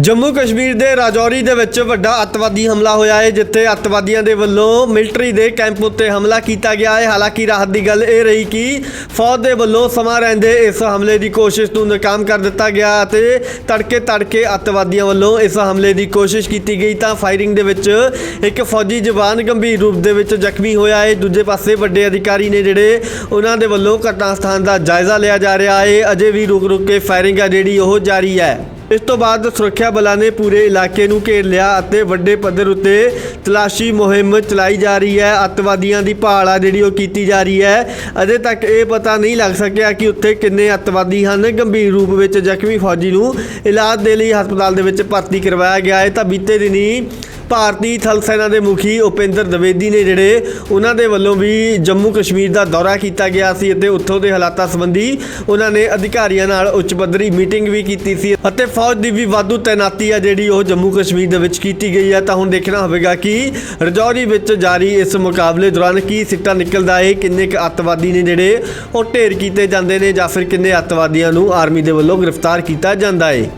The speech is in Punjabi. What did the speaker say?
ਜੰਮੂ ਕਸ਼ਮੀਰ ਦੇ ਰਾਜੌਰੀ ਦੇ ਵਿੱਚ ਵੱਡਾ ਅੱਤਵਾਦੀ ਹਮਲਾ ਹੋਇਆ ਹੈ, ਜਿੱਥੇ ਅੱਤਵਾਦੀਆਂ ਦੇ ਵੱਲੋਂ ਮਿਲਟਰੀ ਦੇ ਕੈਂਪ ਉੱਤੇ ਹਮਲਾ ਕੀਤਾ ਗਿਆ ਹੈ। ਹਾਲਾਂਕਿ ਰਾਹਤ ਦੀ ਗੱਲ ਇਹ ਰਹੀ ਕਿ ਫੌਜ ਦੇ ਵੱਲੋਂ ਸਮਾਂ ਰਹਿੰਦੇ ਇਸ ਹਮਲੇ ਦੀ ਕੋਸ਼ਿਸ਼ ਨੂੰ ਨਾਕਾਮ ਕਰ ਦਿੱਤਾ ਗਿਆ ਅਤੇ ਤੜਕੇ ਤੜਕੇ ਅੱਤਵਾਦੀਆਂ ਵੱਲੋਂ ਇਸ ਹਮਲੇ ਦੀ ਕੋਸ਼ਿਸ਼ ਕੀਤੀ ਗਈ ਤਾਂ ਫਾਇਰਿੰਗ ਦੇ ਵਿੱਚ ਇੱਕ ਫੌਜੀ ਜਵਾਨ ਗੰਭੀਰ ਰੂਪ ਦੇ ਵਿੱਚ ਜ਼ਖਮੀ ਹੋਇਆ ਹੈ। ਦੂਜੇ ਪਾਸੇ ਵੱਡੇ ਅਧਿਕਾਰੀ ਨੇ ਜਿਹੜੇ ਉਹਨਾਂ ਦੇ ਵੱਲੋਂ ਘਟਨਾ ਸਥਾਨ ਦਾ ਜਾਇਜ਼ਾ ਲਿਆ ਜਾ ਰਿਹਾ ਹੈ। ਅਜੇ ਵੀ ਰੁਕ ਰੁਕ ਕੇ ਫਾਇਰਿੰਗ ਆ ਜਿਹੜੀ ਉਹ ਜਾਰੀ ਹੈ। ਇਸ ਤੋਂ ਬਾਅਦ ਸੁਰੱਖਿਆ ਬਲਾਂ ਨੇ ਪੂਰੇ ਇਲਾਕੇ ਨੂੰ ਘੇਰ ਲਿਆ ਅਤੇ ਵੱਡੇ ਪੱਧਰ ਉੱਤੇ ਤਲਾਸ਼ੀ ਮੁਹਿੰਮ ਚਲਾਈ ਜਾ ਰਹੀ ਹੈ। ਅੱਤਵਾਦੀਆਂ ਦੀ ਭਾਲ ਆ ਜਿਹੜੀ ਉਹ ਕੀਤੀ ਜਾ ਰਹੀ ਹੈ। ਅਜੇ ਤੱਕ ਇਹ ਪਤਾ ਨਹੀਂ ਲੱਗ ਸਕਿਆ ਕਿ ਉੱਥੇ ਕਿੰਨੇ ਅੱਤਵਾਦੀ ਹਨ। ਗੰਭੀਰ ਰੂਪ ਵਿੱਚ ਜ਼ਖਮੀ ਫੌਜੀ ਨੂੰ ਇਲਾਜ ਦੇ ਲਈ ਹਸਪਤਾਲ ਦੇ ਵਿੱਚ ਭਰਤੀ ਕਰਵਾਇਆ ਗਿਆ ਹੈ। ਤਾਂ ਬੀਤੇ ਦਿਨੀ ਭਾਰਤੀ ਥਲ ਸੈਨਾ ਦੇ ਮੁਖੀ ਉਪਿੰਦਰ ਦਵੇਦੀ ਨੇ ਜਿਹੜੇ ਉਹਨਾਂ ਦੇ ਵੱਲੋਂ ਵੀ ਜੰਮੂ ਕਸ਼ਮੀਰ ਦਾ ਦੌਰਾ ਕੀਤਾ ਗਿਆ ਸੀ ਅਤੇ ਉੱਥੋਂ ਦੇ ਹਾਲਾਤਾਂ ਸੰਬੰਧੀ ਉਹਨਾਂ ਨੇ ਅਧਿਕਾਰੀਆਂ ਨਾਲ ਉੱਚ ਪੱਧਰੀ ਮੀਟਿੰਗ ਵੀ ਕੀਤੀ ਸੀ ਅਤੇ ਫੌਜ ਦੀ ਵੀ ਵਾਧੂ ਤੈਨਾਤੀ ਆ ਜਿਹੜੀ ਉਹ ਜੰਮੂ ਕਸ਼ਮੀਰ ਦੇ ਵਿੱਚ ਕੀਤੀ ਗਈ ਹੈ ਤਾਂ ਹੁਣ ਦੇਖਣਾ ਹੋਵੇਗਾ ਕਿ ਰਜੌਰੀ ਵਿੱਚ ਜਾਰੀ ਇਸ ਮੁਕਾਬਲੇ ਦੌਰਾਨ ਕੀ ਸਿੱਟਾ ਨਿਕਲਦਾ ਹੈ, ਕਿੰਨੇ ਕੁ ਅੱਤਵਾਦੀ ਨੇ ਜਿਹੜੇ ਉਹ ਢੇਰ ਕੀਤੇ ਜਾਂਦੇ ਨੇ ਜਾਂ ਫਿਰ ਕਿੰਨੇ ਅੱਤਵਾਦੀਆਂ ਨੂੰ ਆਰਮੀ ਦੇ ਵੱਲੋਂ ਗ੍ਰਿਫਤਾਰ ਕੀਤਾ ਜਾਂਦਾ ਹੈ।